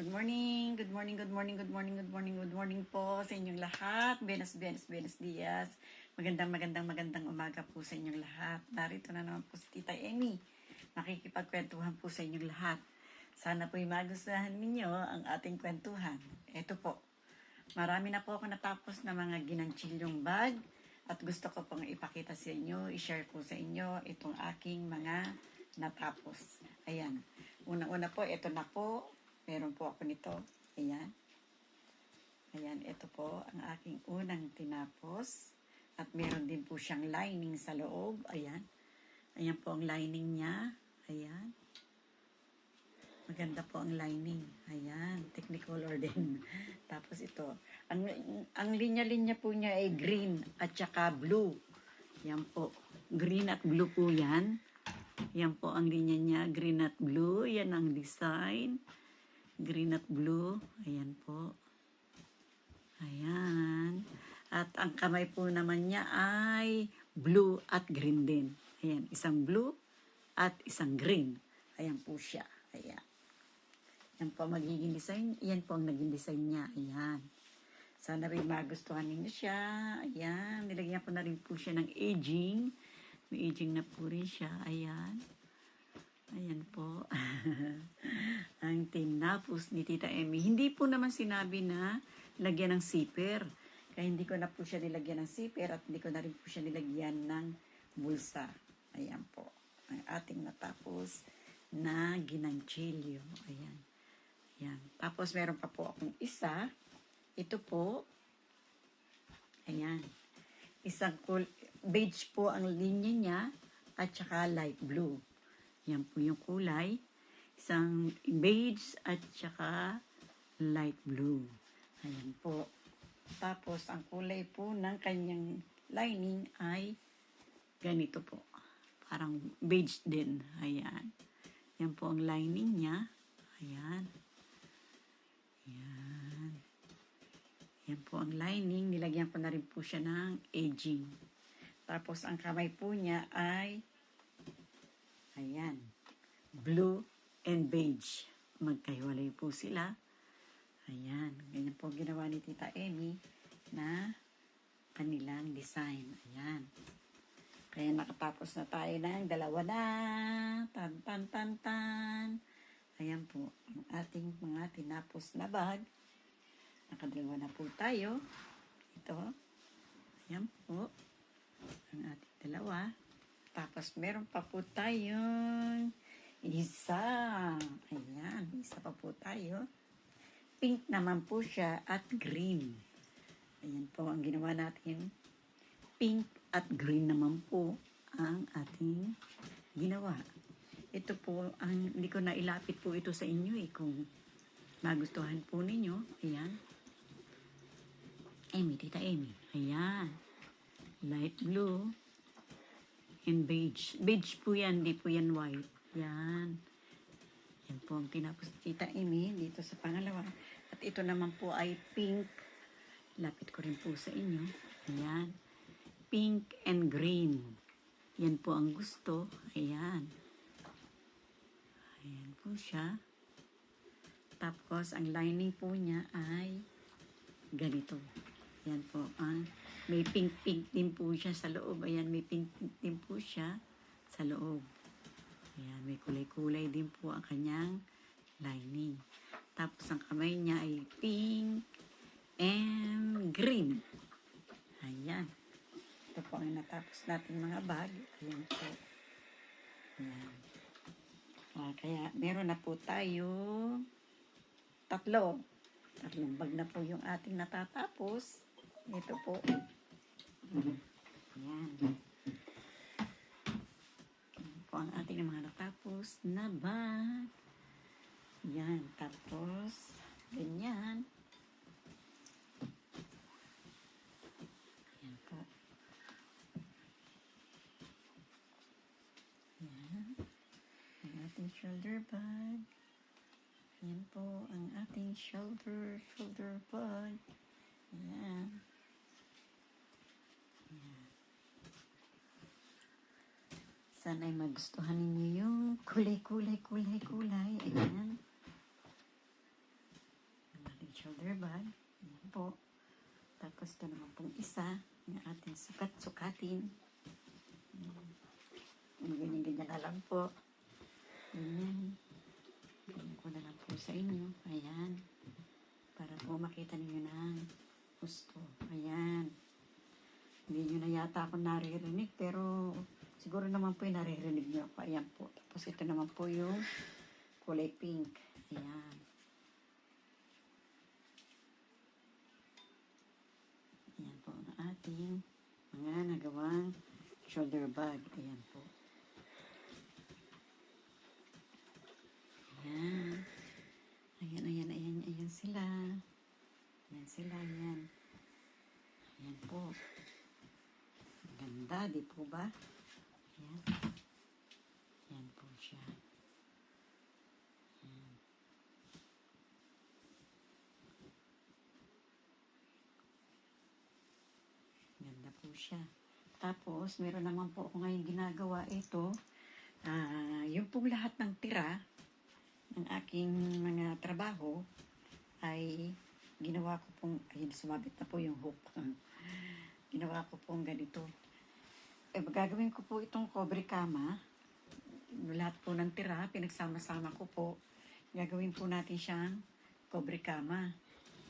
Good morning, good morning, good morning, good morning, good morning, good morning po sa inyong lahat. Buenos, buenos, buenos dias. Magandang, magandang, magandang umaga po sa inyong lahat. Narito na naman po si Tita Amy. Nakikipagkwentuhan po sa inyong lahat. Sana po'y magustuhan ninyo ang ating kwentuhan. Ito po. Marami na po ako natapos na mga ginanchilyong bag at gusto ko pong ipakita sa inyo, i-share po sa inyo itong aking mga natapos. Ayan. Una-una po, ito na po. Meron po ako nito. Ayan. Ayan, ito po ang aking unang tinapos. At meron din po siyang lining sa loob. Ayan. Ayan po ang lining niya. Ayan. Maganda po ang lining. Ayan, technicolor din. Tapos ito, ang, ang linya-linya po niya ay green at saka blue. Yan po. Green at blue po yan. Yan po ang linya niya, green at blue. Yan ang design. Green at blue. Ayan po. Ayan. At ang kamay po naman niya ay blue at green din. Ayan, isang blue at isang green. Ayan po siya. Ayan. Yan po magiging design. Yan po ang naging design niya. Ayan. Sana rin magustuhan ninyo siya. Ayan. Nilagyan ko na rin po siya ng aging. May aging na po rin siya. Ayan. Ayan po. ang tinapos ni Tita Emmy. Hindi po naman sinabi na lagyan ng zipper. Kaya hindi ko na po siya nilagyan ng zipper at hindi ko na rin po siya nilagyan ng bulsa. Ayan po. Ang ating natapos na ginanchilyo. Ayan. Ayan. Tapos meron pa po akong isa. Ito po. Ayan. Isang cool, beige po ang linya niya at saka light blue. Yan po yung kulay. Isang beige at saka light blue. Ayan po. Tapos, ang kulay po ng kanyang lining ay ganito po. Parang beige din. Ayan. Yan po ang lining niya. Ayan. Ayan. Yan po ang lining. Nilagyan ko na rin po siya ng aging. Tapos, ang kamay po niya ay Ayan. Blue and beige. Magkahiwalay po sila. Ayan. Ganyan po ginawa ni Tita Emmy na kanilang design. Ayan. Kaya nakatapos na tayo ng dalawa na. Tan, tan, tan, tan. Ayan po. Ang ating mga tinapos na bag. Nakadalawa na po tayo. Ito. Ayan po. Ang ating dalawa. Tapos meron pa po tayong isa. Ayan, isa pa po tayo. Pink naman po siya at green. Ayan po ang ginawa natin. Pink at green naman po ang ating ginawa. Ito po, ang, hindi ko na ilapit po ito sa inyo eh kung magustuhan po ninyo. Ayan. Amy, tita Amy. Ayan. Light blue and beige. Beige po yan, di po yan white. Yan. Yan po ang tinapos Tita Amy dito sa pangalawa. At ito naman po ay pink. Lapit ko rin po sa inyo. Ayan. Pink and green. Yan po ang gusto. Ayan. Ayan po siya. Tapos, ang lining po niya ay ganito. Yan po. Ang may pink-pink din po siya sa loob. Ayan, may pink-pink din po siya sa loob. Ayan, may kulay-kulay din po ang kanyang lining. Tapos ang kamay niya ay pink and green. Ayan. Ito po ang natapos natin mga bag. Ayan po. Ayan. Ah, kaya meron na po tayo tatlo. Tatlong bag na po yung ating natatapos. Ito po. Ayan. Ayan po ang ating mga natapos na bag. Yan. Tapos, ganyan. Ayan po. Ayan. Ang ating shoulder bag. Ayan po ang ating shoulder, shoulder bag. Ayan. Sana ay magustuhan ninyo yung kulay, kulay, kulay, kulay. Ayan. shoulder bag. Ayan po. Tapos ito naman pong isa, yung ating sukat-sukatin. Ayan. Ganyan-ganyan na lang po. Ganyan. Ganyan ko na lang po sa inyo. Ayan. Para po makita niyo ng gusto. Ayan. Hindi nyo na yata ako naririnig, pero siguro naman po yung naririnig nyo ako. Ayan po. Tapos ito naman po yung kulay pink. Ayan. Ayan po ang ating mga nagawang shoulder bag. Ayan po. Ayan. Ayan, ayan, ayan, ayan sila. Ayan sila, ayan. Ayan po. Ganda, di po ba? Ayan. Ayan po siya. Ayan. Ganda po siya. Tapos, meron naman po ako ngayon ginagawa ito. Ah, yung pong lahat ng tira ng aking mga trabaho ay ginawa ko pong, ayun, sumabit na po yung hook. ginawa ko pong ganito. Eh, gagawin ko po itong cobre kama. Lahat po ng tira, pinagsama-sama ko po. Gagawin po natin siyang cobre kama.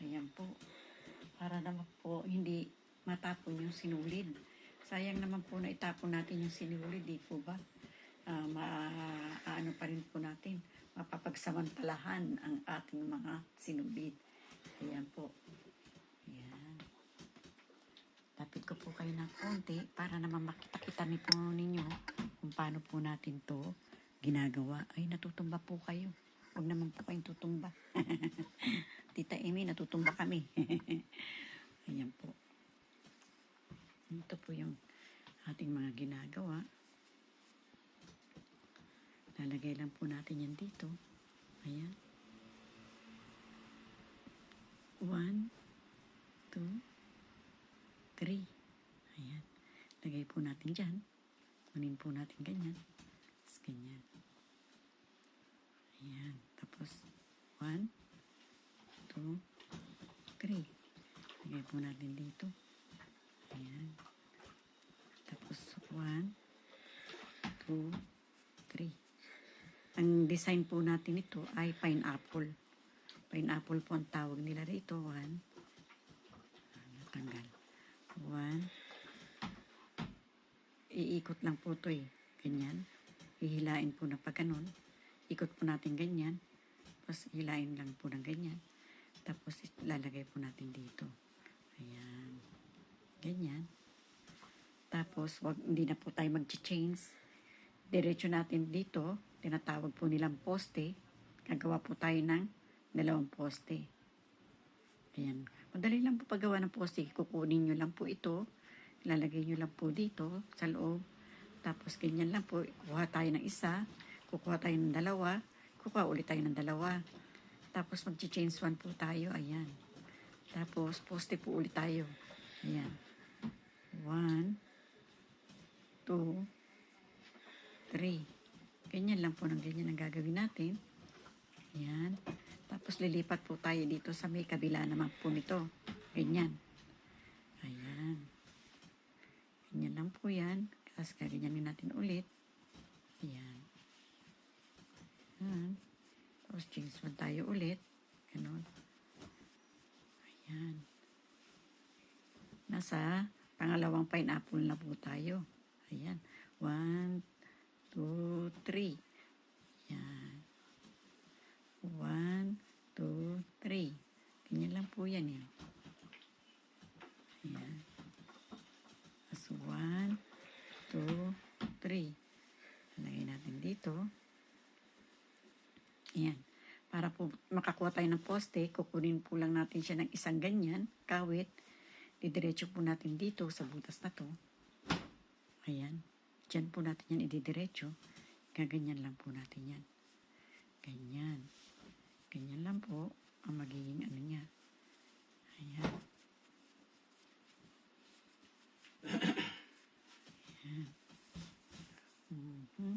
Ayan po. Para naman po hindi matapon yung sinulid. Sayang naman po na itapon natin yung sinulid, di po ba? Ah, maaano pa rin po natin, mapapagsamantalahan ang ating mga sinulid. Ayan po. Ayan. Lapit ko po kayo ng konti para naman makita-kita ni po ninyo kung paano po natin to ginagawa. Ay, natutumba po kayo. Huwag naman po kayong tutumba. Tita Amy, natutumba kami. Ayan po. Ito po yung ating mga ginagawa. Lalagay lang po natin yan dito. Ayan. One, two, three. Ayan. Lagay po natin dyan. Kunin po natin ganyan. Tapos ganyan. Ayan. Tapos, one, two, three. Lagay po natin dito. Ayan. Tapos, one, two, three. Ang design po natin ito ay pineapple. Pineapple po ang tawag nila rito. One. Natanggal. One. Iikot lang po ito eh. Ganyan. Hihilain po na pag ganun. Ikot po natin ganyan. Tapos hilain lang po ng ganyan. Tapos lalagay po natin dito. Ayan. Ganyan. Tapos wag, hindi na po tayo mag-change. Diretso natin dito. Tinatawag po nilang poste. Gagawa po tayo ng dalawang poste. Ayan. Madali lang po paggawa ng poste. Kukunin nyo lang po ito. Ilalagay nyo lang po dito sa loob. Tapos ganyan lang po. Kukuha tayo ng isa. Kukuha tayo ng dalawa. Kukuha ulit tayo ng dalawa. Tapos mag-change one po tayo. Ayan. Tapos poste po ulit tayo. Ayan. One, two, three. Ganyan lang po ng ganyan ang gagawin natin. Ayan. Tapos lilipat po tayo dito sa may kabila naman po nito. Ganyan. Ayan. Ganyan lang po yan. Tapos gaganyanin natin ulit. Ayan. Ayan. Tapos change one tayo ulit. Ganon. Ayan. Nasa pangalawang pineapple na po tayo. Ayan. One, two, three. Ayan. One, two, three. Ganyan lang po yan eh. Ayan. Tapos one, two, three. Lagay natin dito. Ayan. Para po makakuha tayo ng poste, kukunin po lang natin siya ng isang ganyan, kawit. Didiretso po natin dito sa butas na to. Ayan. Diyan po natin yan ididiretso. Gaganyan lang po natin yan. Ganyan. Ganyan lang po ang magiging ano niya. Ayan. Ayan. Mhm.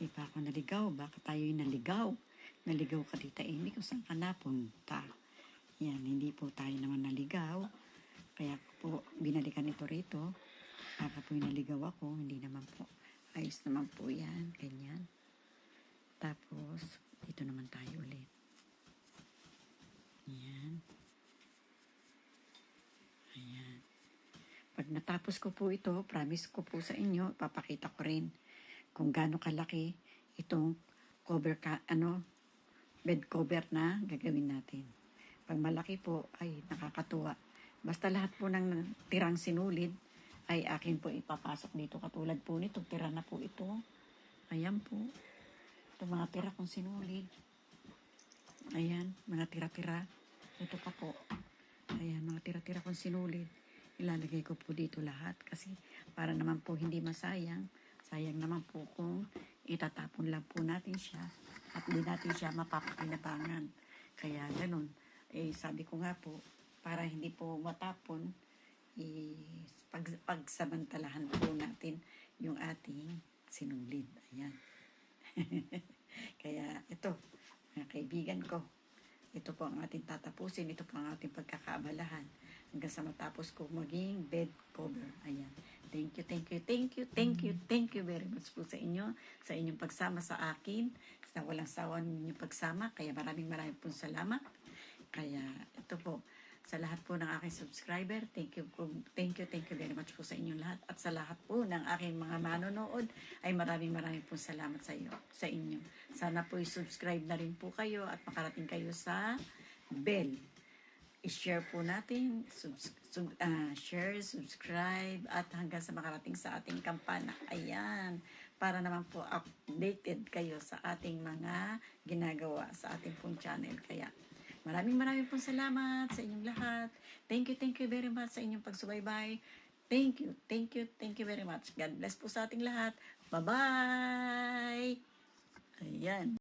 Di pa ako naligaw. Baka tayo'y naligaw. Naligaw ka, Tita Amy, kung saan ka napunta. Yan, hindi po tayo naman naligaw. Kaya po, binalikan ito rito. Baka po naligaw ako. Hindi naman po. Ayos naman po yan. Ganyan. Tapos, dito naman tayo ulit. Yan. Ayan. Pag natapos ko po ito, promise ko po sa inyo, papakita ko rin kung gaano kalaki itong cover ka, ano, bed cover na gagawin natin. Pag malaki po, ay nakakatuwa. Basta lahat po ng tirang sinulid ay akin po ipapasok dito. Katulad po nito, tira na po ito. Ayan po. Ito mga tira kong sinulid. Ayan, mga tira-tira. Ito pa po. Ayan, mga tira-tira kong sinulid. Ilalagay ko po dito lahat kasi para naman po hindi masayang. Sayang naman po kung itatapon lang po natin siya at hindi natin siya mapapakinabangan. Kaya ganun. Eh, sabi ko nga po, para hindi po matapon, eh, pag, pagsamantalahan po natin yung ating sinulid. Ayan. Kaya ito, mga kaibigan ko, ito po ang ating tatapusin, ito po ang ating pagkakaabalahan hanggang sa matapos ko maging bed cover. Ayan. Thank you, thank you, thank you, thank you, thank you very much po sa inyo, sa inyong pagsama sa akin, sa walang sawa ninyong pagsama. Kaya maraming maraming po salamat. Kaya ito po, sa lahat po ng aking subscriber, thank you, po- thank you, thank you very much po sa inyong lahat. At sa lahat po ng aking mga manonood, ay maraming maraming po salamat sa iyo, sa inyo. Sana po i-subscribe na rin po kayo at makarating kayo sa bell. I-share po natin, subs- sub- ah, share, subscribe, at hanggang sa makarating sa ating kampana. Ayan, para naman po updated kayo sa ating mga ginagawa sa ating pong channel. Kaya, maraming maraming pong salamat sa inyong lahat. Thank you, thank you very much sa inyong pagsubaybay. Thank you, thank you, thank you very much. God bless po sa ating lahat. Bye-bye! Ayan.